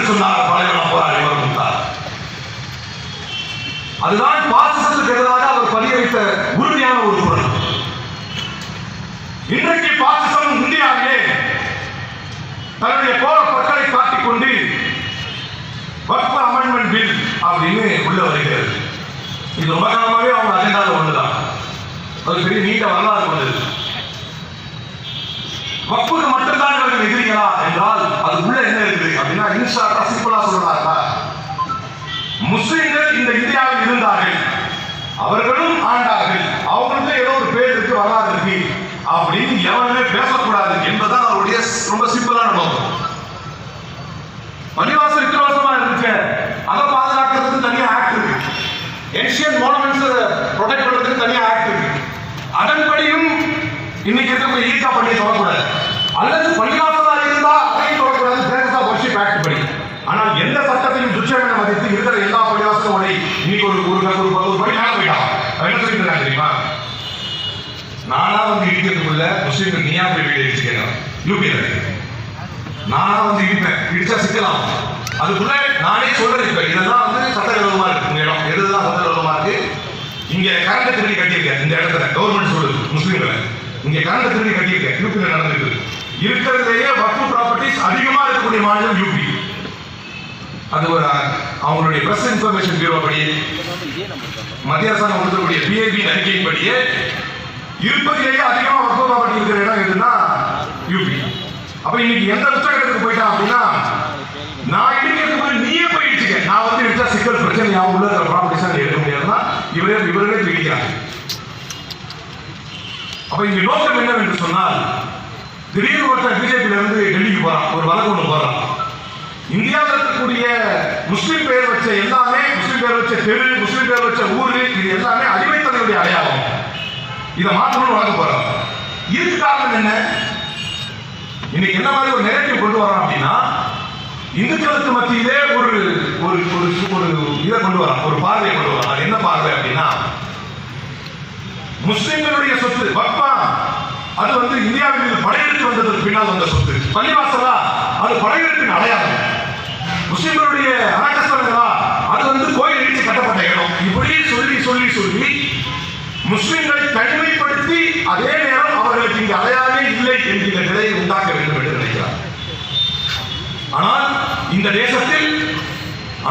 என்று சொன்னார் பழைய போராளி இவர் முத்தார் அதுதான் பாசிசத்துக்கு எதிராக அவர் பதியளித்த உறுதியான ஒரு குரல். இன்றைக்கு பாசிசம் இந்தியாவிலே தன்னுடைய கோர பற்களை காட்டிக் கொண்டு வக்ஃப் அமெண்ட்மெண்ட் பில் அப்படின்னு உள்ள வருகிறது. இது ரொம்ப காலமாகவே அவங்க அஜெண்டாவில் ஒன்றுதான் அது பெரிய நீண்ட வரலாறு கொண்டது. வக்ஃபுக்கு மட்டும் இவர்கள் எதிரிகளா என்றால் அது உள்ள என்ன இருக்குது அப்படின்னா இன்ஷாட்டா சிம்பிளா சொல்றாங்களா முஸ்லிம்கள் இந்த இந்தியாவில் இருந்தார்கள். அவர்களும் ஆண்டார்கள். அவங்களுக்கு ஏதோ ஒரு பேர் இருக்கு வரலாறு இருக்கு. அப்படின்னு எவனுமே பேசக்கூடாது என்பதுதான் அவருடைய ரொம்ப சிம்பிளான நோக்கம். பள்ளிவாசல் இத்திரவாசமா இருக்கு. அதை பாதுகாக்கிறதுக்கு தனியா ஆக்ட் இருக்கு. ஏன்ஷியன் மானுமெண்ட்ஸ் ப்ரொடெக்ட் பண்றதுக்கு தனியா ஆக்ட் இருக்கு. அதன்படியும் இன்னைக்கு இருக்கக்கூடிய ஈர்க்கா பண்ணி தொடக்கூடாது அல்லது பள்ளிவாசலா இருந்தா அதையும் தொடக்கூடாது பேரஸ் ஆஃப் வர்ஷிப் ஆக்ட் படி ஆனால் எந்த சட்டத்தையும் துச்சமென மதித்து இருக்கிற எல்லா பள்ளிவாசலும் உடனே இன்னைக்கு ஒரு ஒரு ஒரு ஒரு படி மேல போயிட்டான் அவன் என்ன சொல்லிட்டு இருக்காங்க தெரியுமா நானா வந்து இடிக்கிறதுக்குள்ள நீயா போய் வீடு இடிச்சுக்கணும் யூபியில் நானா வந்து இடிப்பேன் இடிச்சா சிக்கலாம். அதுக்குள்ள நானே சொல்றேன் இப்ப இதெல்லாம் வந்து சட்டவிரோதமா இருக்கு உங்க இடம். எதுதான் சட்டவிரோதமா இருக்கு? இங்க கரண்ட் திருடி கட்டியிருக்கேன். இந்த இடத்துல கவர்மெண்ட் சொல்லுது முஸ்லீம்களை. இங்க கரண்ட் திருடி கட்டியிருக்கேன். யூபியில் நடந்திருக்கு இருக்கிறதுலேயே வக்கு ப்ராப்பர்ட்டிஸ் அதிகமா இருக்கக்கூடிய மாநிலம் யூபி. அது ஒரு அவங்களுடைய பிரஸ் இன்ஃபர்மேஷன் பியூரோ படி மத்திய அரசாங்கம் கொடுக்கக்கூடிய பிஏபி அறிக்கையின்படியே இருப்பதிலேயே அதிகமாக வக்ஃபு இடம் எதுன்னா யூபி அப்ப இன்னைக்கு எந்த உச்சகட்டத்துக்கு போயிட்டான் அப்படின்னா நான் இடிக்கிறதுக்கு போய் நீயே போயிடுச்சுங்க நான் வந்து எடுத்தா சிக்கல் பிரச்சனை நான் உள்ள இருக்கிற ப்ராப்பர்ட்டிஸ் எடுக்க முடியாதுன்னா இவரே இவர்களே பிடிக்கிறாங்க அப்ப இங்க நோக்கம் என்னவென்று சொன்னால் திடீர்னு ஒருத்தர் பிஜேபியில இருந்து டெல்லிக்கு போறான் ஒரு வழக்கு ஒன்று போறான் இந்தியாவில் இருக்கக்கூடிய முஸ்லீம் பெயர் வச்ச எல்லாமே முஸ்லீம் பெயர் வச்ச தெரு முஸ்லீம் பெயர் வச்ச ஊரு இது எல்லாமே அடிமைத்தனையுடைய அடையாளம். இதை மாற்றணும் வழங்க போறாங்க. இதுக்கு காரணம் என்ன? இன்னைக்கு என்ன மாதிரி ஒரு நெகட்டிவ் கொண்டு வரோம் அப்படின்னா இந்துக்களுக்கு மத்தியிலே ஒரு ஒரு ஒரு ஒரு இதை கொண்டு வரான் ஒரு பார்வையை கொண்டு வரான் அது என்ன பார்வை அப்படின்னா முஸ்லிம்களுடைய சொத்து வக்பா அது வந்து இந்தியாவில் மீது படையெடுத்து வந்ததற்கு பின்னால் வந்த சொத்து. பள்ளிவாசலா? அது படையெடுப்பின் அடையாளம். முஸ்லிம்களுடைய அறக்கஸ்தலங்களா அது வந்து கோயில் இடிச்சு கட்டப்பட்ட இடம். இப்படி சொல்லி சொல்லி சொல்லி முஸ்லிம்களை தனிமைப்படுத்தி அதே நேரம் அவர்களுக்கு இங்கு அடையாளமே இல்லை என்கிற நிலையை உண்டாக்க வேண்டும் என்று நினைக்கிறார். ஆனால் இந்த தேசத்தில்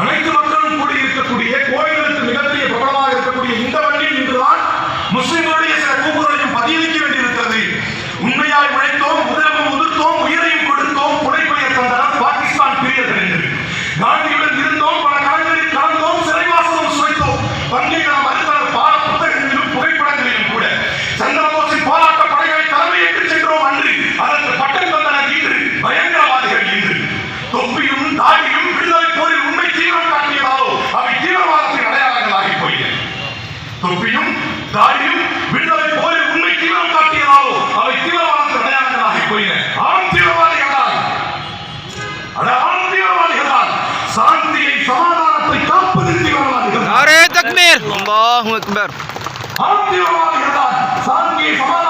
அனைத்து மக்களும் கூடியிருக்கக்கூடிய கோயில்களுக்கு மிகப்பெரிய பிரபலமாக இருக்கக்கூடிய இந்த மண்ணில் இன்றுதான் முஸ்லிம்களுடைய சில கூப்புகளையும் பதியளிக்க வேண்டியிருக்கிறது. உண்மையாய் உழைத்தோம் Allahu Ekber. Hamd diyorlar. Sanki falan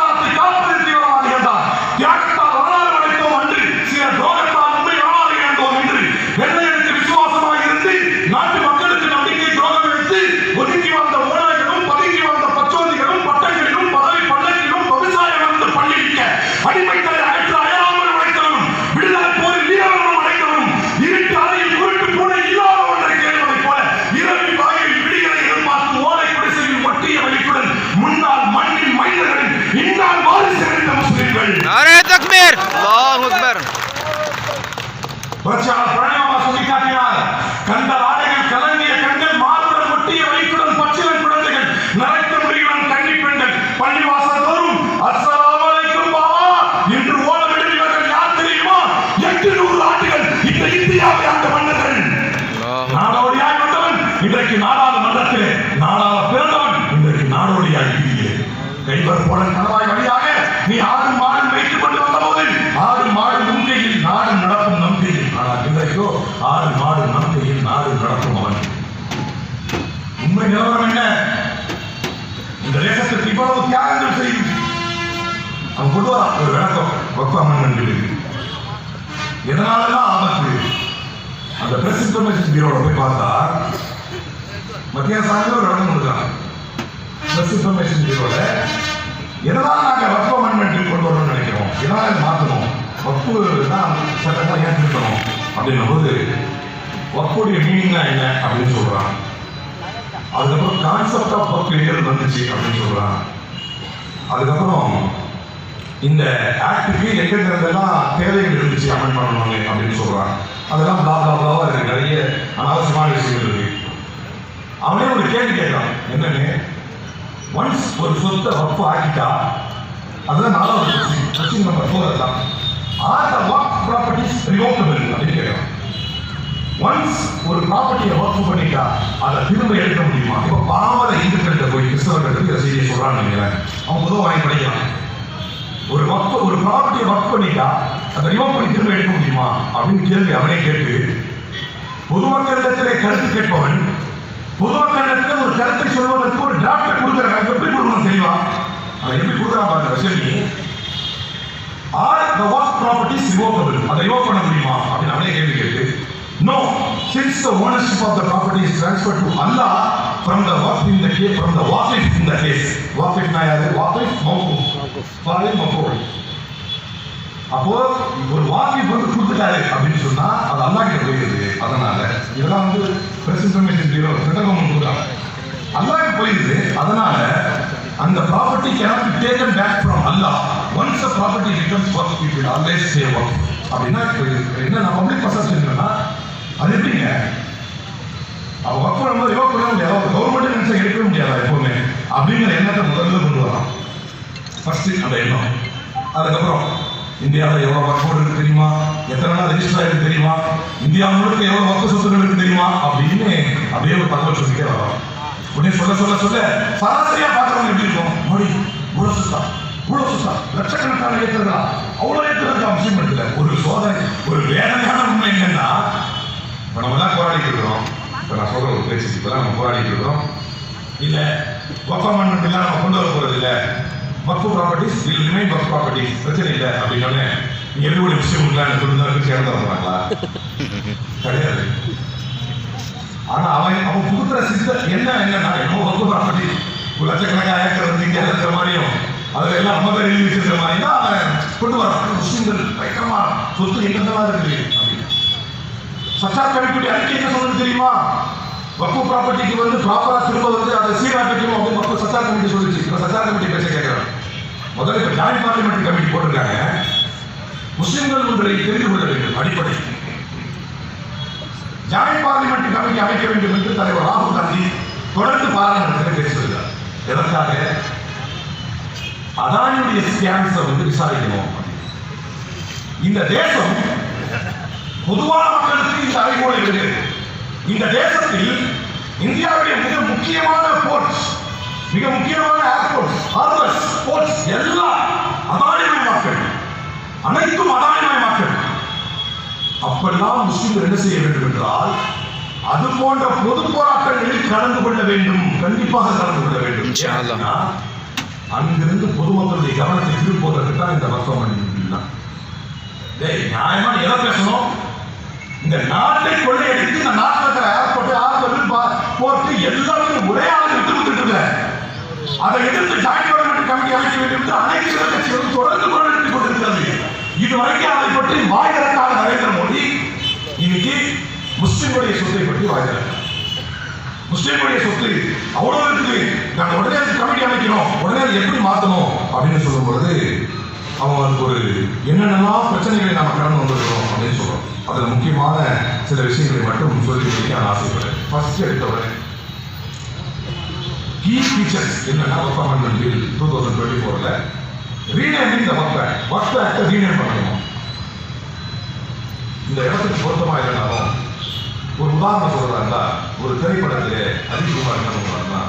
நிலவரம் என்ன இந்த தேசத்திற்கு இவ்வளவு தியாகங்கள் செய்யும் அவன் கொண்டு ஒரு விளக்கம். வக்வா மன்னன் எதனாலதான் ஆபத்து? அந்த இன்ஃபர்மேஷன் பியூரோட போய் பார்த்தா மத்திய சாயந்தரம் ஒரு இடம் கொடுக்குறாங்க. பிரஸ் இன்ஃபர்மேஷன் பியூரோட எதனால் நாங்கள் வக்ஃப் அமெண்ட்மெண்ட் கொண்டு வரணும்னு நினைக்கிறோம்? எதனால் மாற்றணும் வக்ஃபு தான் சட்டத்தை ஏன் திருத்தணும் அப்படின்னும் போது வக்ஃபுடைய மீனிங்னா என்ன அப்படின்னு சொல்கிறாங்க அதுக்கப்புறம் கான்செப்ட் ஆஃப் வக்ஃப் வந்துச்சு அப்படின்னு சொல்கிறான் அதுக்கப்புறம் இந்த ஆக்டுக்கு எங்கெங்கிறதெல்லாம் தேவைகள் இருந்துச்சு அமெண்ட் பண்ணணும் அப்படின்னு சொல்கிறான் அதெல்லாம் பிளா பிளா பிளாவா இருக்கு. நிறைய அனாவசியமான விஷயங்கள் இருக்கு. அவனே ஒரு கேள்வி கேட்கறான். என்னன்னு? ஒன்ஸ் ஒரு சொத்தை வக்ஃபு ஆக்கிட்டா அதுதான் நாலாவது கொஸ்டின் கொஸ்டின் நம்பர் ஃபோர் தான் are the waqf properties revocable அப்படின்னு கேட்கறான். ஒன்ஸ் ஒரு ப்ராப்பர்ட்டியை ஒர்க் பண்ணிட்டா அதை திரும்ப எடுக்க முடியுமா? இப்போ பாமர இந்துக்கள்கிட்ட போய் கிறிஸ்தவர்கள் இந்த செய்தியை சொல்றான்னு நினைக்கிறேன். அவன் பொதுவாக வாங்கி படிக்கலாம். ஒரு ஒர்க் ஒரு ப்ராப்பர்ட்டியை ஒர்க் பண்ணிட்டா அதை ரிவோக் பண்ணி திரும்ப எடுக்க முடியுமா? அப்படின்னு கேள்வி அவனே கேட்டு பொதுமக்களிடத்திலே கருத்து கேட்பவன் பொதுமக்களிடத்தில் ஒரு கருத்தை சொல்வதற்கு ஒரு டிராப்டை கொடுக்குறாங்க எப்படி கொடுக்கணும் தெரியுமா? அவன் எப்படி கொடுக்குறான் பாருங்க ரசனி are the waqf properties revocable அதை ரிவோக் பண்ண முடியுமா? அப்படின்னு அவனே கேள்வி கேட்டு no since the ownership of the property is transfer to Allah from the work in the case from the waqif in the case வாக்கிஃப்னா யாரு waqif மௌகூஃப் ஃபாலில் மஃபூல் அப்போ ஒரு வாக்கிஃப் வந்து கொடுத்துட்டாரு அப்படின்னு சொன்னா அது அல்லா கிட்ட போயிருது. அதனால இதெல்லாம் வந்து press information bureau central government கொடுக்குறாங்க. அல்லாஹ் போயிருது. அதனால அந்த property cannot be taken back from Allah. Once a property returns for people always save அப்படின்னா இப்போ என்ன நான் பப்ளிக் பர்சன் அது எப்படிங்க? அவ ஒர்க் பண்ணும்போது ரிவோக் பண்ண முடியாது? ஒரு கவர்மெண்ட் நினைச்சா எடுக்க முடியாது எப்பவுமே? அப்படிங்கிற எண்ணத்தை முதல்ல கொண்டு வரலாம் ஃபர்ஸ்ட் அந்த எண்ணம். அதுக்கப்புறம் இந்தியாவில் எவ்வளோ ஒர்க் போர்டு இருக்கு தெரியுமா? எத்தனை நாள் ரெஜிஸ்டர் ஆகிருக்கு தெரியுமா? இந்தியா முழுக்க எவ்வளோ ஒர்க் சொத்துக்கள் இருக்கு தெரியுமா? அப்படின்னு அப்படியே ஒரு தகவல் சொல்லிட்டே வரோம் உடனே சொல்ல சொல்ல சொல்ல சராசரியாக பார்க்குறவங்க எப்படி இருக்கும்? மொழி இவ்வளோ சுத்தா? இவ்வளோ சுத்தா? லட்சக்கணக்கான ஏற்றுறதா அவ்வளோ ஏற்றுறது அவசியம் இல்லை ஒரு சோதனை ஒரு வேதனையான உண்மை என்னன்னா இப்போ நம்ம தான் போராடிட்டு இருக்கிறோம் இப்போ நான் இப்போ தான் நம்ம போராடிட்டு இல்லை ஒர்க் அமெண்ட்மெண்ட் எல்லாம் நம்ம கொண்டு வர போகிறது இல்லை. Waqf properties will remain waqf properties பிரச்சனை இல்லை அப்படின்னோடனே நீங்கள் எப்படி விஷயம் இல்லை கொண்டு வந்து சேர்ந்து வந்துடுறாங்களா கிடையாது. ஆனா அவன் அவன் கொடுக்குற சிஸ்டம் என்ன என்னன்னா என்னமோ வக்ஃபு ப்ராப்பர்ட்டி ஒரு லட்சக்கணக்கான ஏக்கர் வந்து இங்கே இருக்கிற மாதிரியும் அதுல எல்லாம் நம்ம பேர் எழுதி வச்சிருக்கிற மாதிரி தான் அவன் கொண்டு வரான். முஸ்லீம்கள் பயங்கரமாக சொத்து என்னென்னலாம் இருக்குது அப்படின்னு. சச்சார் கமிட்டியுடைய அறிக்கை என்ன சொல்லுது தெரியுமா? வக்கு ப்ராப்பர்ட்டிக்கு வந்து ப்ராப்பரா திரும்ப வந்து அதை சீராக்கணும் அப்படின்னு மக்கள் சச்சார் கமிட்டி சொல்லிச்சு. இப்போ சச்சார் கமிட்டி பேச கேட்கிறோம் முதல்ல இப்போ ஜாயின்ட் பார்லிமெண்ட் கமிட்டி போட்டிருக்காங்க. முஸ்லிம்கள் ஒன்றை தெரிந்து கொள்ள வேண்டும் அடிப்படை. ஜாயின்ட் பார்லிமெண்ட் கமிட்டி அமைக்க வேண்டும் என்று தலைவர் ராகுல் காந்தி தொடர்ந்து பாராளுமன்றத்தில் பேசுகிறார் எதற்காக? அதானியுடைய ஸ்கேம்ஸை வந்து விசாரிக்கணும். இந்த தேசம் பொதுவான மக்களுக்கு இந்த அறைகோடு கிடையாது இந்த தேசத்தில் இந்தியாவுடைய மிக முக்கியமான போர்ட்ஸ் மிக முக்கியமான ஏர்போர்ட்ஸ் ஹார்பர்ஸ் போர்ட்ஸ் எல்லாம் அதானிமயமாக்கல் அனைத்தும் அதானிமயமாக்கல் அப்பெல்லாம் முஸ்லிம்கள் என்ன செய்ய வேண்டும் என்றால் அது போன்ற பொது போராட்டங்களில் கலந்து கொள்ள வேண்டும் கண்டிப்பாக கலந்து கொள்ள வேண்டும். அங்கிருந்து பொதுமக்களுடைய கவனத்தை திருப்புவதற்கு தான் இந்த டேய் நியாயமா எதை பேசணும்? இந்த நாட்டை கொள்ளையடித்து இந்த நாட்டில் ஏற்பட்டு ஏர்போர்ட் ஆர்பர் போர்ட்டு எல்லாமே ஒரே ஆள் விட்டு கொடுத்துட்டு அதை எதிர்த்து ஜாயிண்ட் கவர்மெண்ட் கமிட்டி அமைக்க வேண்டும் என்று அனைத்து கட்சிகளும் தொடர்ந்து குரல் எழுப்பிக் கொண்டிருக்கிறது. இதுவரைக்கும் அதை பற்றி வாய்கிறக்காக நரேந்திர மோடி இன்னைக்கு முஸ்லிம்களுடைய சொத்தை பற்றி வாய்கிறார் முஸ்லிம்களுடைய சொத்து அவ்வளவு இருக்குது. நாங்கள் உடனே கமிட்டி அமைக்கணும். உடனே அதை எப்படி மாற்றணும் அப்படின்னு சொல்லும் பொழுது அவங்களுக்கு ஒரு என்னென்னலாம் பிரச்சனைகளை நாம் கடந்து வந்திருக்கிறோம் அப்படின்னு சொல்கிறோம் அதில் முக்கியமான சில விஷயங்களை மட்டும் சொல்லி வைக்க நான் ஆசைப்படுறேன். ஃபர்ஸ்ட் எடுத்தவரை கீ ஃபீச்சர்ஸ் என்னன்னா work amendment bill two thousand twenty ஃபோரில் renaming the work act work ஆக்டை rename பண்ணணும்? இந்த இடத்துக்கு பொருத்தமாக இருந்தாலும் ஒரு உதாரணம் சொல்றாருன்னா ஒரு திரைப்படத்தில் அதிகுமார் என்ன பண்ணுறாருன்னா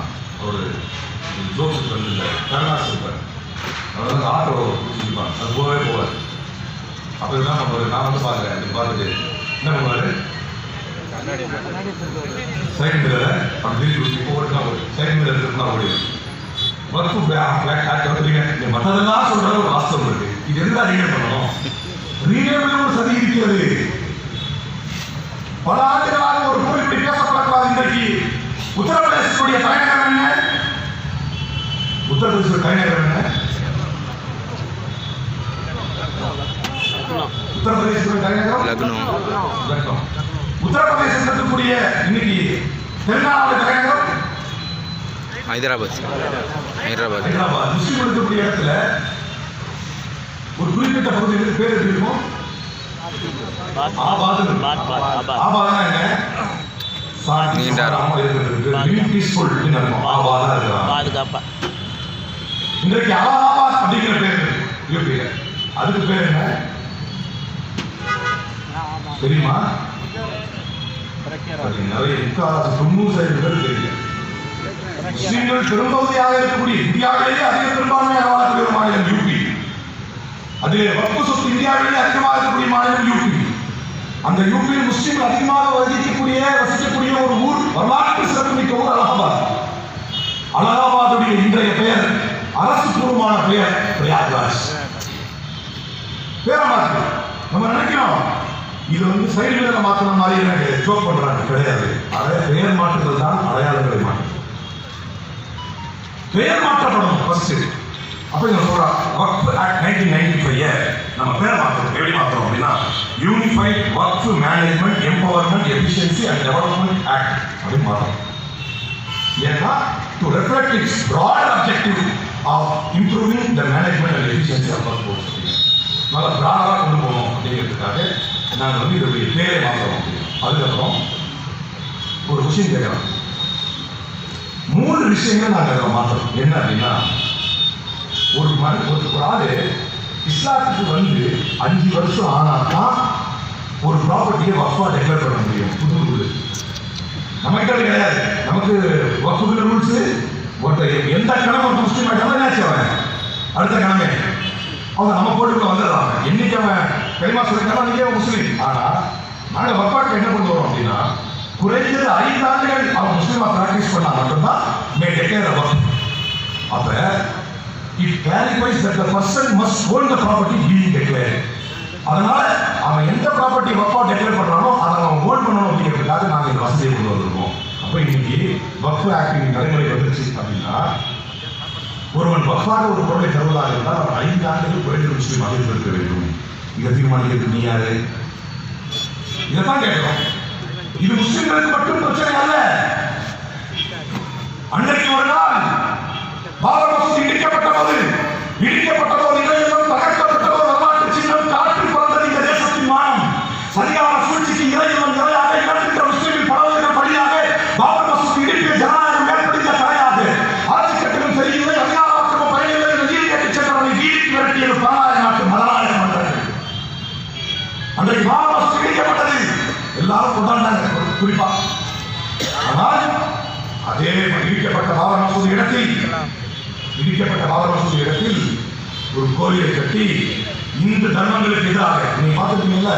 ஒரு ஜோக்ஸ் வந்து கருணாசிப்பர் அதாவது இருப்பார் அவர் ஆட்டோ பிடிச்சிருப்பான். அது போகவே போவார் அப்போ என்ன பண்ணுவாரு? நான் வந்து பார்க்குறேன் இது பார்த்துட்டு என்ன பண்ணுவார்? சைடு மிரரை அப்படி திருப்பி இப்போ ஓட்டுனா ஓடி. சைடு மிரர் இருந்தா ஓடி. ஒர்க்கு பிளாக் ஹேட் வந்துருங்க இந்த மற்றதெல்லாம் சொல்கிற ஒரு வாஸ்தவம் இருக்குது இது எதுதான் ரீநேம் பண்ணணும்? ரீநேமில் ஒரு சதி இருக்கிறது. பல ஆண்டுகளாக ஒரு குறிப்பிட்ட பேசப்படக்கூடாது இன்றைக்கு உத்தரப்பிரதேசத்துடைய தலைநகரம் என்ன? உத்தரப்பிரதேச தலைநகரம் என்ன? உத்தரப்பிரதேசத்துடைய தலைநகரம் லக்னோ. லக்னோ. உத்தரப்பிரதேசத்தில் இருக்கக்கூடிய இன்னைக்கு தெலுங்கானாவுடைய தலைநகரம் ஹைதராபாத். ஹைதராபாத். ஹைதராபாத். முஸ்லீம் இருக்கக்கூடிய இடத்துல ஒரு குறிப்பிட்ட பகுதியில் பேர் எப்படி இருக்கும்? இன்றைக்கு அலகாபாத் அப்படிங்கிற பேர் இருக்கு. அதுக்கு பேர் என்ன? தெரியுமா? தொண்ணூறு சதவீதம் பேர் முஸ்லீம்கள் பெரும்பகுதியாக இருக்கக்கூடிய இந்தியாவிலேயே அதிக பெரும்பான்மையாக வாழக்கூடிய மாநிலம் யூபி அதிலே வக்பு சொத்து இந்தியாவிலேயே அதிகமாக இருக்கக்கூடிய மாநிலம் யூபி அந்த யூபியில் முஸ்லீம்கள் அதிகமாக வசிக்கக்கூடிய வசிக்கக்கூடிய ஒரு ஊர் வரலாற்று சிறப்புமிக்க ஊர் அலகாபாத். அலகாபாத்துடைய இன்றைய பெயர் அரசு பூர்வமான பெயர் பிரயாக்ராஜ். பேரை மாற்று நம்ம நினைக்கிறோம் இது வந்து செயல்களை மாத்தின மாதிரி எனக்கு ஜோக் பண்றாங்க கிடையாது. அதை பெயர் மாற்றுதல் தான் அடையாளங்களை மாற்றுது. பெயர் மாற்றப்படும் ஃபர்ஸ்ட் அப்ப இங்க சொல்றான் waqf act nineteen ninety five நம்ம பேர் மாற்றணும் எப்படி மாற்றணும் அப்படின்னா unified waqf management empowerment efficiency and development act அப்படின்னு மாற்றணும் ஏன்னா to reflect its broad objective of improving the management and efficiency of work force நல்லா ப்ராடாக கொண்டு போகணும் அப்படிங்கிறதுக்காக நாங்கள் வந்து இதோடைய பேரை மாற்றுறோம் அதுக்கப்புறம் ஒரு விஷயம் கேட்குறோம் மூணு விஷயங்கள் நாங்கள் அதை மாற்றுறோம் என்ன அப்படின்னா ஒரு மனு ஒரு ஆள் இஸ்லாத்துக்கு வந்து அஞ்சு வருஷம் ஆனால் தான் ஒரு ப்ராப்பர்ட்டியை வஃபா டெக்ளேர் பண்ண முடியும். புது புது நமக்கு அது கிடையாது. நமக்கு வஃபுகள் ரூல்ஸ் ஒருத்தர் எந்த கிழமை ஒரு முஸ்லீம் ஆகிட்டாலும் என்ன அவன் அடுத்த கிழமை. அவங்க நம்ம போட்டுக்குள்ள வந்துடுறாங்க. என்னைக்கு அவன் களிமா சொல்லிட்டாலும் நீங்க முஸ்லீம். ஆனா நாங்கள் வப்பாட்டு என்ன கொண்டு வரோம் அப்படின்னா குறைந்தது ஐந்து ஆண்டுகள் அவன் முஸ்லீமா பிராக்டிஸ் பண்ணா மட்டும்தான் மே டெக்கேர் அவர் அப்ப it clarifies that the person must hold the property being declare அதனால அவன் எந்த ப்ராப்பர்ட்டி வப்பா டெக்ளேர் பண்றானோ அதை அவன் ஹோல்ட் பண்ணணும் அப்படிங்கிறதுக்காக நாங்கள் இந்த வசதியை கொண்டு வந்திருக்கோம். அப்போ இன்னைக்கு வக்ஃபு ஆக்டிங் நடைமுறை வந்துருச்சு அப்படின்னா ஒருவன் வஃபாக ஒரு பொருளை தருவதாக இருந்தால் அவன் ஐந்து ஆண்டுகள் குறைந்த முஸ்லீமாக இருந்திருக்க வேண்டும். இதை தீர்மானிக்கிறது நீ யாரு? இதைத்தான் கேட்கிறோம் இது முஸ்லிம்களுக்கு மட்டும் பிரச்சனை அல்ல. அன்றைக்கு ஒரு நாள் பாவ கோவிலை கட்டி இந்த தர்மங்களுக்கு எதிராக நீங்க பார்த்துருக்கீங்கல்ல?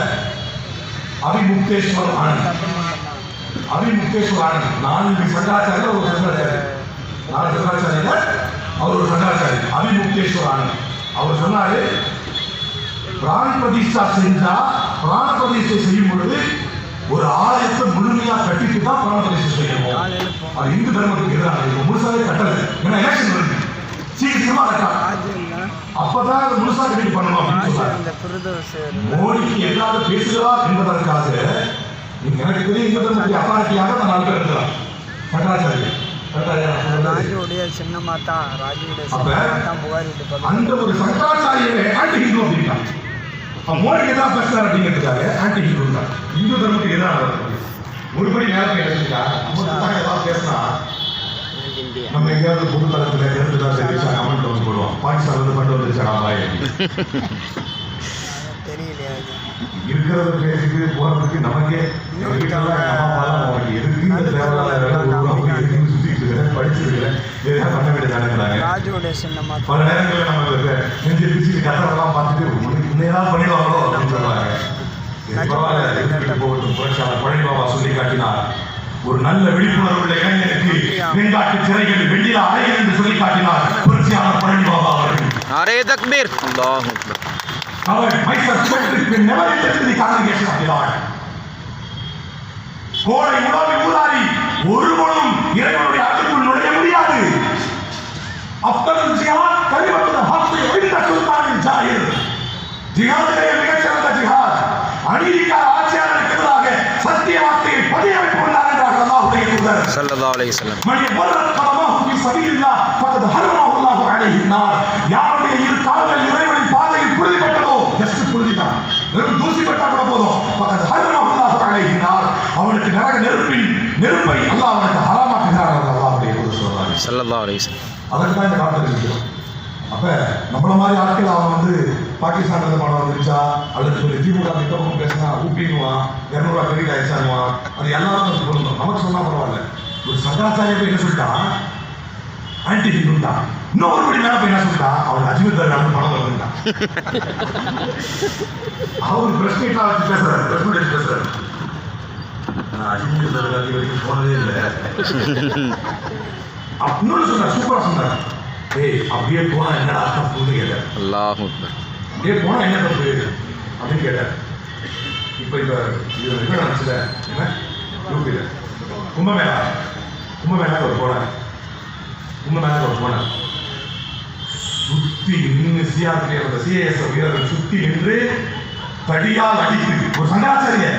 அபிமுக்தேஸ்வர் ஆனந்த். அபிமுக்தேஸ்வர் ஆனந்த். நான்கு சங்கராச்சாரியர் ஒரு சங்கராச்சாரி நாலு சங்கராச்சாரியர் அவர் ஒரு சங்கராச்சாரி அபிமுக்தேஸ்வர் ஆனந்த். அவர் சொன்னாரு பிராண பிரதிஷ்டா செஞ்சா பிராண பிரதிஷ்டை செய்யும் பொழுது ஒரு ஆலயத்தை முழுமையா கட்டிட்டு தான் பிராண பிரதிஷ்டை செய்யணும். அது இந்து தர்மத்துக்கு எதிராக முழுசாவே கட்டல. ஏன்னா எலெக்ஷன் வருது. சீக்கிரமா கட்டலாம் அப்பதான் அது முழுசா கட்டிட்டு பண்ணணும் மோடிக்கு எதிராக பேசுகிறார் என்பதற்காக எனக்கு தெரியும் அத்தாரிட்டியாக நான் நாலு பேர் இருக்கிறான் சங்கராச்சாரி ராஜுடைய சின்னமா தான் ராஜுடைய தான் அந்த ஒரு சங்கராச்சாரியவே ஆன்டி ஹிந்து அப்படின்ட்டான் மோடிக்கு எதிராக பேசுறாரு அப்படிங்கிறதுக்காக ஆன்டி ஹிந்து தான் இந்து தர்மத்துக்கு எதிராக ஒரு படி நேரத்தை எடுத்துட்டா நம்ம பேசினா நம்ம எங்கேயாவது பொது தளத்துல இருந்து தான் தெரிவிச்சா கமெண்ட் வந்து போடுவோம். பாகிஸ்தான் வந்து பண்ணி வந்துருச்சா பாய் தெரியலையா? இருக்கிறத பேசிட்டு போறதுக்கு நமக்கே பல நேரங்களில் நெஞ்சு கட்டணம்லாம் பார்த்துட்டு உண்மையெல்லாம் பண்ணிடுவாங்களோ? அப்படின்னு சொல்லுவாங்க. பரவாயில்ல போகட்டும். புரட்சியாளர் சொல்லி காட்டினார் ஒரு நல்ல விழிப்புணர்வு உள்ள இளைஞனுக்கு வெண்காட்டு சிறைகள் வெண்ணில அறைகள் என்று சொல்லி காட்டினார் புரட்சியாளர் பழனி பாபா அவர்கள். அரே தக்பீர். அவர் மைசர் ஸ்பெக்ட்ரிக்கு நெவர் இன்ட்ரஸ்ட் காங்கிரேஷன் ஆஃப் கோடை உலாவி ஊதாரி ஒருவனும் இறைவனுடைய அகத்துக்குள் நுழைய முடியாது. அப்தல் ஜிஹாத் கலிமத்துல் ஹக்கு இந்த சுல்தானின் ஜாஹிர் ஜிஹாதிலே மிகச்சிறந்த ஜிஹாத். அநீதிக்கார ஆட்சியாளருக்கு எதிராக சத்திய வார்த்தை அல்லாஹுடைய தூதர் சல்லல்லாஹு அலைஹி வஸல்லம் من يبرر قدمه في سبيل الله فقد حرمه الله عليه النار யாருடைய இரு கால்கள் இறைவனின் பாதையில் புழுதிப்பட்டதோ ஜஸ்ட் புழுதிதான் வெறும் தூசி பட்டா கூட போதும் பக்கத்து ஹர்மஹு அல்லாஹு அலைஹி النار அவனுக்கு நரக நெருப்பின் நெருப்பை அல்லாஹ் அவனுக்கு ஹராமாக்குகிறார் என்று அல்லாஹ்வுடைய தூதர் சொல்றாங்க சல்லல்லாஹு அலைஹி வஸல்லம் அதற்கு தான் இந்த காலத்தில் இருக்கிறோம் அப்ப நம்மள மாதிரி ஆட்கள் அவன் வந்து பாகிஸ்தான் இருந்து பணம் வந்துருச்சா? அல்லது சொல்லி திமுக திட்டமும் பேசினா ஊப்பிடுவான் இரநூறுவா கிரெடிட் ஆயிடுச்சானுவான் அது எல்லாரும் சொல்லணும் நமக்கு சொன்னா பரவாயில்ல. ஒரு சங்கராச்சாரிய போய் என்ன சொல்லிட்டான் ஆன்டி ஹிந்துண்டா படி மேல போய் என்ன சொல்லிட்டான் அவன் அஜ்மீர் தர்காவுக்கு பணம் வருதுட்டான் அவர் பிரஸ் மீட்லாம் வச்சு பேசுறாரு. பிரஸ் மீட் வச்சு பேசுறாரு. நான் அஜ்மீர் தர்கா இது வரைக்கும் போனதே இல்லை. இன்னொன்று சொன்னார். சூப்பரா சொன்னார். ஏய் அப்படியே போனா என்னடா புரிஞ்சு கேட்டார் அல்லாஹு அப்படியே போனா என்ன தப்பு அப்படின்னு கேட்டார் இப்போ இப்போ இது என்ன நடந்துச்சுல? என்ன? யூபியில் கும்பமேளா கும்பமேளாக்கு ஒரு போனேன் கும்பமேளாக்கு ஒரு போனேன் சுத்தி நின்று சிஆர்பி அந்த சிஏஎஸ் வீரர்கள் சுத்தி நின்று தடியால் அடித்து ஒரு சங்கராச்சாரிய.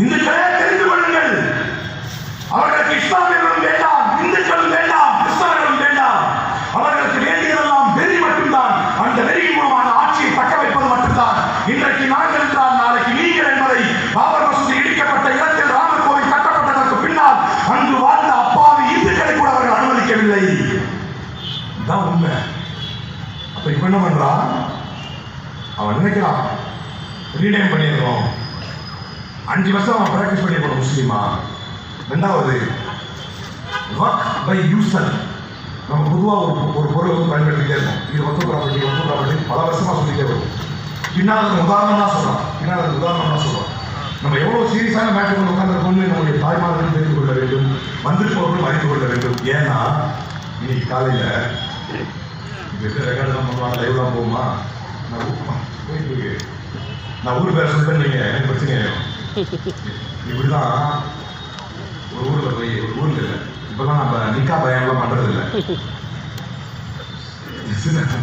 இந்துக்களே தெரிந்து கொள்ளுங்கள். அவர்களுக்கு இஸ்லாமியர்களும் வேண்டாம். இந்துக்களும் வேண்டாம். அவர்களுக்கு வேண்டியதெல்லாம் வெறி மட்டும்தான். அந்த வெறியின் மூலமான ஆட்சியை தக்க வைப்பது மட்டும்தான். இன்றைக்கு நாங்கள் என்றால் நாளைக்கு நீங்கள் என்பதை பாபர் மசூதி இடிக்கப்பட்ட இடத்தில் ராமர் கோவில் கட்டப்பட்டதற்கு பின்னால் அங்கு வாழ்ந்த அப்பாவி இந்துக்களை கூட அவர்கள் அனுமதிக்கவில்லை. இதுதான் உண்மை. அப்ப இப்ப என்ன பண்றான்? அவன் நினைக்கிறான் ரீநேம் பண்ணிடுறோம். அஞ்சு வருஷம் அவன் பிராக்டிஸ் பண்ணி போன முஸ்லீமா. ரெண்டாவது ஒர்க் பை யூசர் நம்ம பொதுவாக ஒரு ஒரு பொருளை வந்து பயன்படுத்திட்டே இருக்கோம் இது ஒர்க் ப்ராப்பர்ட்டி ஒர்க் ப்ராப்பர்ட்டி பல வருஷமாக சொல்லிக்கிட்டே வரும். பின்னால் அது உதாரணமாக சொல்கிறோம் பின்னால் உதாரணம் தான் சொல்கிறோம் நம்ம எவ்வளோ சீரியஸான மேட்டர் கொண்டு உட்காந்துருக்கோம்னு நம்முடைய தாய்மார்கள் தெரிந்து கொள்ள வேண்டும் வந்திருப்பவர்களும் அறிந்து கொள்ள வேண்டும். ஏன்னா இன்னைக்கு காலையில் இப்போ ரெக்கார்டு பண்ணுவாங்க லைவ்லாம் போகுமா? நான் போயிட்டு இருக்கு. நான் ஊர் பேர சொல்லிட்டேன் நீங்கள் எனக்கு பிரச்சனை ஆயிடும் இப்படிதான் ஒரு ஊரில் போய் ஒரு ஊரில் இல்லை. இப்பெல்லாம் நம்ம நிக்கா பயம்லாம் பண்றது இல்லை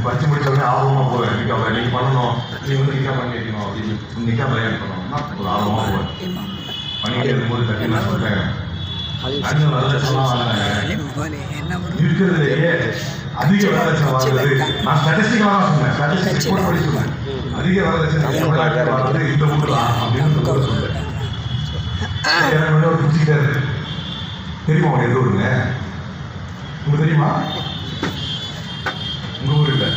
படிச்சு முடிச்ச உடனே ஆர்வமா போவேன். நிக்கா பயம் நீங்க பண்ணணும். நீ வந்து நிக்கா பண்ணி வைக்கணும் அப்படின்னு. நிக்கா பயம் பண்ணணும்னா ஒரு ஆர்வமா போவேன். பண்ணிட்டே இருக்கும்போது தட்டி நான் சொல்றேன் இருக்கிறதுலேயே அதிக வரதட்சணை வாங்குறது. நான் ஸ்டாட்டிஸ்டிக்கலாக தான் சொன்னேன். ஸ்டாட்டிஸ்டிக் கூட படி சொன்னேன். அதிக வரதட்சணை வாங்குறது இந்த ஊர் அப்படின்னு ஒரு புரிஞ்சுக்கிட்டாரு தெரியுமா உங்க எந்த ஊருங்க? உங்களுக்கு தெரியுமா? உங்க ஊர் இல்லை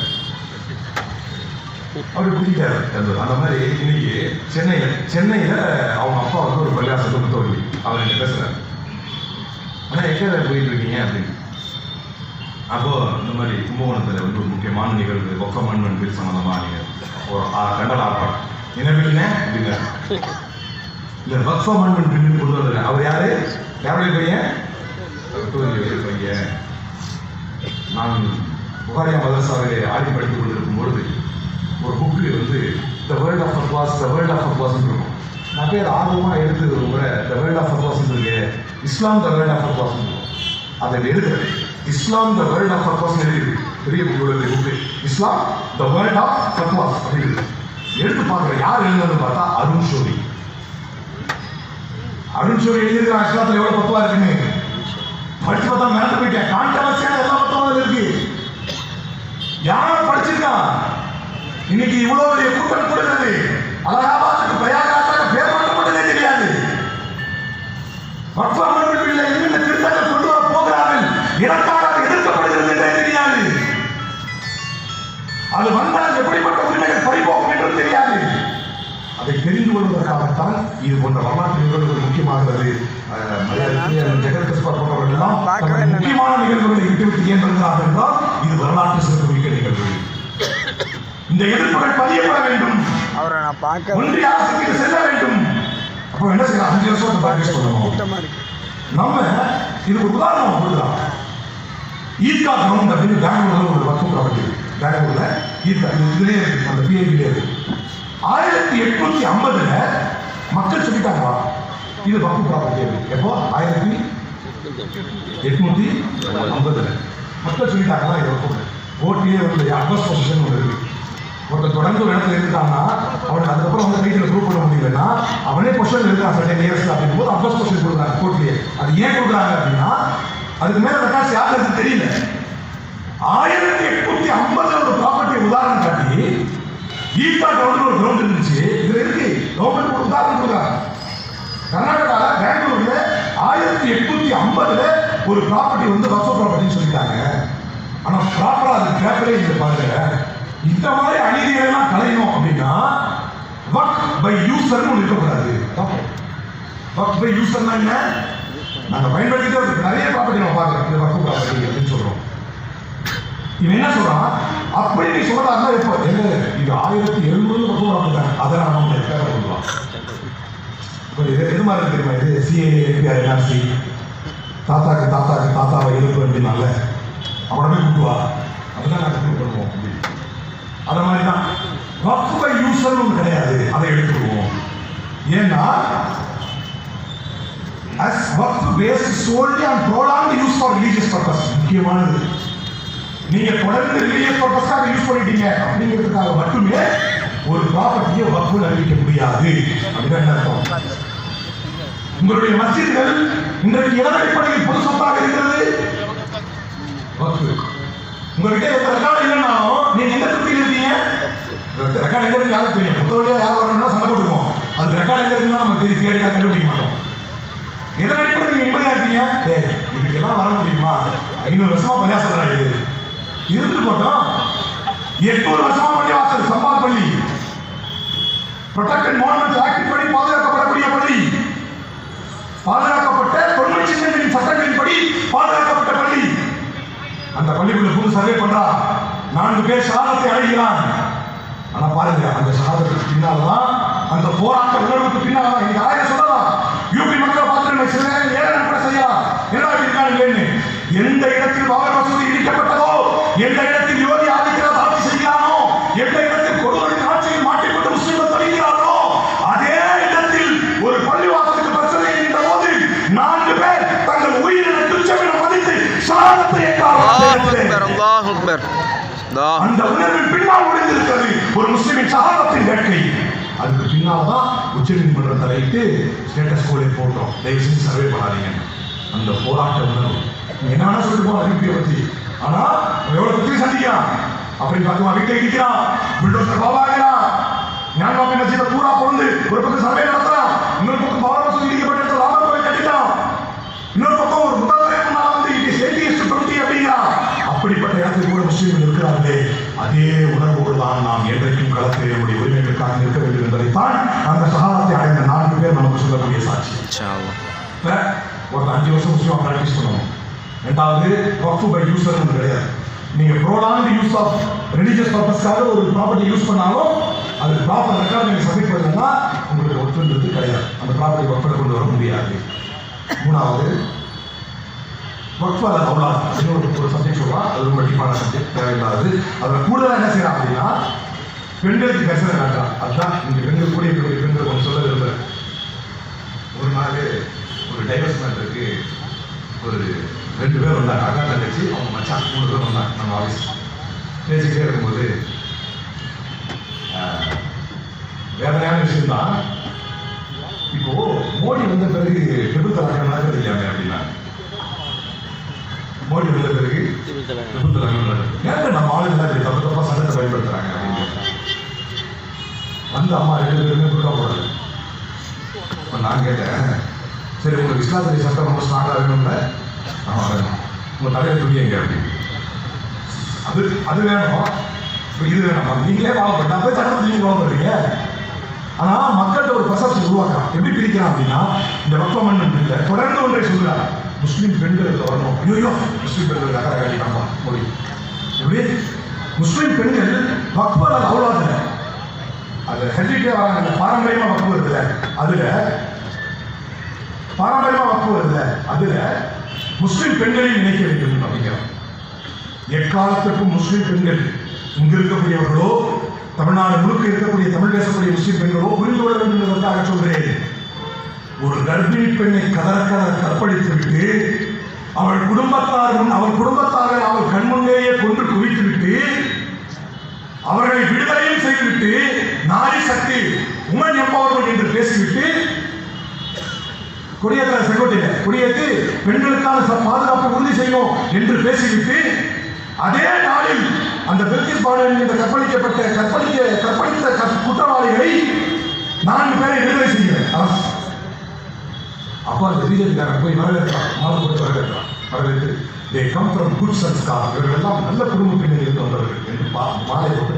அப்படி புரிஞ்சுக்கிட்டாரு அந்த- மாதிரி இன்னைக்கு சென்னையில் சென்னையில் அவங்க அப்பா வந்து ஒரு பள்ளியாசத்தை முத்தவள்ளி அவர் என்ன பேசுகிறார் ஆனால் எங்கே போயிட்டு இருக்கீங்க அப்படின்னு. அப்போ இந்த மாதிரி கும்பகோணத்தில் வந்து ஒரு முக்கியமான நிகழ்வு ஒக்க மண்மன் பேர் சம்மந்தமாக நீங்கள் ஒரு ஆ- ஆர்ப்பாட்டம். என்ன பில்லுங்க அப்படிங்க இல்லை வக்ஃபா மண்மன் பில்லுன்னு கொண்டு வந்தாரு அவர் யாரு? யாருடைய பையன்? தூத்துக்குடி பையன். நான் புகாரியா மதரசாவிலே ஆடி படித்துக் கொண்டிருக்கும் பொழுது ஒரு புக்கு வந்து the world of fatwas the world of fatwas இருக்கும். நான் பேர் ஆர்வமாக எடுத்து ஒரு த வேர்ல்ட் ஆஃப் அட்வாஸ் இருக்கு இஸ்லாம் த வேர்ல்ட் ஆஃப் அட்வாஸ் அதை எழுதுறேன். இஸ்லாம் த வேர்ல்ட் ஆஃப் ஃபர்வாஸ் எழுதியிருக்கு பெரிய book book Islam the world of fatwas அப்படின்னு எடுத்து பார்க்குற யார் எழுதுன்னு பார்த்தா அருண் ஷோரி அப்படின்னு சொல்லி எழுதி இஸ்லாத்தில் எவ்வளோ பத்துவா இருக்குன்னு? படிச்சு பார்த்தா மேலே போயிட்டேன். கான்ட்ரவர்சியான எல்லா பத்தமும் இருக்கு? யாரும் படிச்சிருக்கான் இன்னைக்கு இவ்வளவு பெரிய கூட்டம் கொடுக்கிறது அலகாபாத்துக்கு பிரயாகாசாக பேர் நான் பார்க்க ஒன்றிய அரசுக்கு செல்ல வேண்டும். அப்போ என்ன செய்யலாம்? அஞ்சு வருஷம் ப்ராக்டிஸ் பண்ணணும் கூட்டமாக இருக்கு. நம்ம இதுக்கு உதாரணம் கொடுக்கலாம். ஈத்கா கிரவுண்ட் அப்படின்னு பெங்களூர்ல ஒரு வக்கு ப்ராப்பர்ட்டி பெங்களூர்ல ஈத்கா இது இதுலயே இருக்கு அந்த பிஐபிலே இருக்கு. ஆயிரத்தி எட்நூத்தி ஐம்பதுல மக்கள் சொல்லிட்டாங்க இது வக்கு ப்ராப்பர்ட்டி எப்போ? ஆயிரத்தி எட்நூத்தி ஐம்பதுல. மக்கள் சொல்லிட்டாங்களா? இதை வைக்கக்கூடாது ஓட்டியே வந்து அட்வர்ஸ் பொசிஷன் ஒன்று இருக்கு. ஒருத்தர் தொடர்ந்து ஒரு இடத்துல இருக்கான்னா அவன் அதுக்கப்புறம் வந்து வீட்டில் ப்ரூவ் பண்ண முடியலன்னா அவனே பொசிஷன் இருக்கான் சட்டை நியர்ஸ்ட் அப்படிங்கும் போது அட்வர்ஸ் கொஸ்டின் கொடுக்குறாங்க கோர்ட்லேயே அது ஏன் கொடுக்குறாங்க அப்படின்னா அதுக்கு மேலே அந்த காசு யாருக்கு தெரியல. ஆயிரத்தி எட்நூத்தி ஐம்பதுல ஒரு ப்ராப்பர்ட்டி உதாரணம் காட்டி ஈட்டா கிரவுண்ட் ஒரு கிரவுண்ட் இருந்துச்சு. இதுல இருக்கு கவர்மெண்ட் உதாரணம் கொடுக்குறாங்க. கர்நாடகாவில் பெங்களூர்ல ஆயிரத்தி எட்நூத்தி ஐம்பதுல ஒரு ப்ராப்பர்ட்டி வந்து வசோ ப்ராப்பர்ட்டின்னு சொல்லிட்டாங்க. ஆனால் ப்ராப்பராக அது பேப்பரே இங்கே பாருங்க. இந்த மாதிரி அநீதிகளை எல்லாம் கலையணும் அப்படின்னா ஒர்க் பை யூசர்னு ஒன்று இருக்கக்கூடாது. ஒர்க் பை யூசர்னா என்ன? நாங்கள் பயன்படுத்திட்டு நிறைய ப்ராப்பர்ட்டி நம்ம பார்க்குறோம். இந்த ஒர்க் ப்ராப்பர்ட்டி அப்படின்னு சொல்கிறோம் இவன் என்ன சொல்றான்? அப்படி நீ சொல்றாங்க இப்போ என்ன இது ஆயிரத்தி எழுநூறு பக்கம் வளர்ந்துட்டாங்க அதை நான் நம்ம பேப்பர் கொண்டுலாம் இப்போ இது எது மாதிரி தெரியுமா? இது சிஏஏ ஏபிஆர் என்ஆர்சி தாத்தாக்கு தாத்தாக்கு தாத்தாவை எழுப்பு அப்படின்னால அவனை போய் கூட்டுவா நாங்கள் ப்ரூவ் அப்படின்னு அப்படி அது மாதிரி தான் வக்ஃப் பை கிடையாது. அதை எடுத்துருவோம் ஏன்னா as work based solely on prolonged use for religious purpose முக்கியமானது. நீங்க தொடர்ந்து ரிலீஜியஸ் பர்பஸ்க்காக யூஸ் பண்ணிட்டீங்க அப்படிங்கிறதுக்காக மட்டுமே ஒரு ப்ராப்பர்ட்டியை வக்ஃபுல் அறிவிக்க முடியாது. அப்படிதான் அர்த்தம்? உங்களுடைய மசித்கள் இன்றைக்கு எதன் அடிப்படையில் பொது சொத்தாக இருக்கிறது? வக்ஃபு உங்ககிட்ட எத்தனை காலம் இல்லைனாலும் நீங்க எந்த திருப்தியில் ரெக்கார்ட் எங்க இருக்கு யாருக்கு தெரியும் புத்தகத்தையா யார் வரணும்னா சண்டை போட்டுருவோம் அது ரெக்கார்ட் எங்க இருக்குன்னா நம்ம தேடி தேடி கண்டுபிடிக்க மாட்டோம். எதன் அடிப்படையில் நீங்க நிம்மதியா இருக்கீங்க? ஏய் இதுக்கெல்லாம் வர முடியுமா? ஐநூறு வருஷமா பள்ளியாசல் இது இருந்து போட்டோம். எட்நூறு வருஷமா பள்ளிவாசல் சம்பால் பள்ளி. ப்ரொடெக்டட் மானுமெண்ட்ஸ் ஆக்ட் படி பாதுகாக்கப்படக்கூடிய பள்ளி. பாதுகாக்கப்பட்ட தொன்மை சின்னங்களின் சட்டங்களின்படி பாதுகாக்கப்பட்ட பள்ளி. அந்த பள்ளிக்குள்ள புது சர்வே பண்றா. நான்கு பேர் சாதத்தை அடைகிறான். ஆனா பாருங்க அந்த சாதத்துக்கு பின்னால்தான் அந்த போராட்ட உணர்வுக்கு பின்னால்தான். இன்னைக்கு ஆயிரம் சொல்லலாம் யூபி மக்களை பார்த்து சில நேரம் ஏழை கூட செய்யலாம். என்ன இருக்காங்க எந்த இடத்தில் பாபர் மசூதி இடிக்கப்பட்டதோ எந்த இடத்தில் யோகி ஆதித்யநாத் ஆட்சி செய்கிறானோ எந்த இடத்தில் கொடுவரின் ஆட்சியில் மாட்டிக்கொண்டு முஸ்லிம்கள் தொடங்கிறாரோ அதே இடத்தில் ஒரு பள்ளிவாசலுக்கு பிரச்சனை என்ற போது நான்கு பேர் தங்கள் உயிரின துச்சமென மதித்து சாதத்தை அந்த ஒளிந்திருக்கிறது ஒரு முஸ்லிமின் சகாபத்தின் வேட்கை. அதுக்கு பின்னால் தான் உச்சநீதிமன்றம் தலையிட்டு ஸ்டேட்டஸ் கோலை போட்டோம். தயவு செஞ்சு சர்வே பண்ணாதீங்க. அந்த போராட்ட உணர்வு. என்னென்ன என்ன அறிவிப்பை சொல்லிட்டு போகலாம் யூபியை பத்தி? ஆனா எவ்வளவு பத்தி சந்திக்கிறான்? அப்படின்னு பார்த்து வீட்டை இடிக்கிறான். பில்டோசர் பாபாகிறான் என்ன செய்த? பூரா பொழுது ஒரு பக்கம் சர்வே நடத்துறான். இன்னொரு பக்கம் பாவரசு இடிக்கப்பட்ட இடத்துல ராமர் கோயில் கட்டிட்டான். இன்னொரு பக்கம் ஒரு முதல்வரே வந்து இட் இஸ் ஏடிஎஸ் டுவெண்ட்டி அப்படிங்கிறான். அப்படிப்பட்ட இடத்துக்கு கூட முஸ்லீம்கள் இருக்கிறார்களே. அதே உணர்வோடு தான் நாம் என்றைக்கும் களத்தில் நம்முடைய உரிமைகளுக்காக நிற்க வேண்டும் என்பதைத்தான் அந்த சகாதத்தை அடைந்த நான்கு பேர் நமக்கு சொல்லக்கூடிய சாட்சி. ஒரு அஞ்சு வருஷம் முஸ்லீம் ப்ராக்டிஸ் பண்ணணும் ரெண்டாவது ஒர்க் பை யூசர் கிடையாது. நீங்க ப்ரோலாங் யூஸ் ஆஃப் ரிலீஜியஸ் பர்பஸ்க்காக ஒரு ப்ராப்பர்ட்டி யூஸ் பண்ணாலும் அது ப்ராப்பர் ரெக்கார்ட் நீங்க சப்மிட் பண்ணலன்னா உங்களுக்கு ஒத்துன்றது கிடையாது. அந்த ப்ராப்பர்ட்டி ஒர்க் கொண்டு வர முடியாது. மூணாவது ஒர்க் ஃபார் அவ்வளோ அப்படின்னு ஒரு ஒரு சப்ஜெக்ட் சொல்லலாம் அது ரொம்ப டீப்பான சப்ஜெக்ட் தேவையில்லாது அதில் கூடுதலாக என்ன செய்யலாம் அப்படின்னா பெண்களுக்கு கசனை காட்டுறான் அதுதான் இந்த பெண்கள் கூட இருக்கக்கூடிய பெண்கள் கொஞ்சம் சொல்ல விரும்புகிறேன் ஒரு நாள் ஒரு டைவர்ஸ்மெண்ட்டுக்கு ஒரு ரெண்டு பேர் வந்தாங்க. அக்கா தங்கச்சி அவங்க மச்சான் மூணு பேர் வந்தாங்க நம்ம ஆஃபீஸ் பேசிக்கிட்டே இருக்கும்போது வேதனையான விஷயம் தான் இப்போ மோடி வந்த பிறகு ட்ரிபிள் தலாக நடக்கிறது இல்லையாங்க அப்படின்னா மோடி வந்த பிறகு ஏங்க நம்ம ஆளுங்க தப்பு தப்பா சட்டத்தை பயன்படுத்துறாங்க. வந்து அம்மா ரெண்டு பேருமே புக்கா போடல இப்போ நான் கேட்டேன் சரி உங்களுக்கு இஸ்லாத்துடைய சட்டம் ரொம்ப ஸ்ட்ராங்காக வேணும்ல? உங்கள் தலையில் துணியங்க அப்படின்னு அது அது வேணும். இப்போ இது வேணும்? நீங்களே ஃபாலோ பண்ணா போய் நீங்கள் ஃபாலோ பண்ணுறீங்க ஆனால் மக்கள்கிட்ட ஒரு பர்சப்ஷன் உருவாக்கலாம். எப்படி பிரிக்கலாம் அப்படின்னா இந்த வக்கமன்னன் இல்லை தொடர்ந்து ஒன்றை சொல்கிறார் முஸ்லீம் பெண்கள் வரணும். ஐயோ முஸ்லீம் பெண்கள் அக்கறை காட்டிட்டாமா மொழி. எப்படி? முஸ்லீம் பெண்கள் பக்பர் அது அவ்வளோ அது ஹெரிட்டே வராங்க அந்த பாரம்பரியமாக வக்கு வருதுல அதில் பாரம்பரியமாக வக்கு வருதுல அதில் முஸ்லீம் பெண்களையும் இணைக்க வேண்டும் அப்படிங்கிறோம் எக்காலத்திற்கும் முஸ்லீம் பெண்கள் இங்கு இருக்கக்கூடியவர்களோ தமிழ்நாடு முழுக்க இருக்கக்கூடிய தமிழ் பேசக்கூடிய முஸ்லீம் பெண்களோ புரிந்து கொள்ள வேண்டும் என்பதற்காக சொல்கிறேன். ஒரு கர்ப்பிணி பெண்ணை கதற கற்பழித்துவிட்டு விட்டு அவள் குடும்பத்தார் அவள் குடும்பத்தாரை அவள் கண்முன்னேயே கொன்று குவித்துவிட்டு அவர்களை விடுதலையும் செய்துவிட்டு நாரி சக்தி உமன் எம்பவர்மெண்ட் என்று பேசிவிட்டு கொடியேற்ற செங்கோட்டையில் கொடியேற்று பெண்களுக்கான ச- உறுதி செய்யும் என்று பேசிவிட்டு அதே நாளில் அந்த பிரிட்டிஷ் பாடலில் இந்த கற்பழிக்கப்பட்ட கற்பழிக்க கற்பழித்த குற்றவாளிகளை நான்கு பேரை விடுதலை செய்கிறேன். அரசு அப்போ அந்த பிஜேபிக்காரன் போய் வரவேற்கிறான் மாறு போட்டு வரவேற்கிறான் வரவேற்று they come from good sanskar இவர்கள் எல்லாம் நல்ல குடும்ப பின்னணியில் வந்தவர்கள் என்று பா- மாலை போட்டு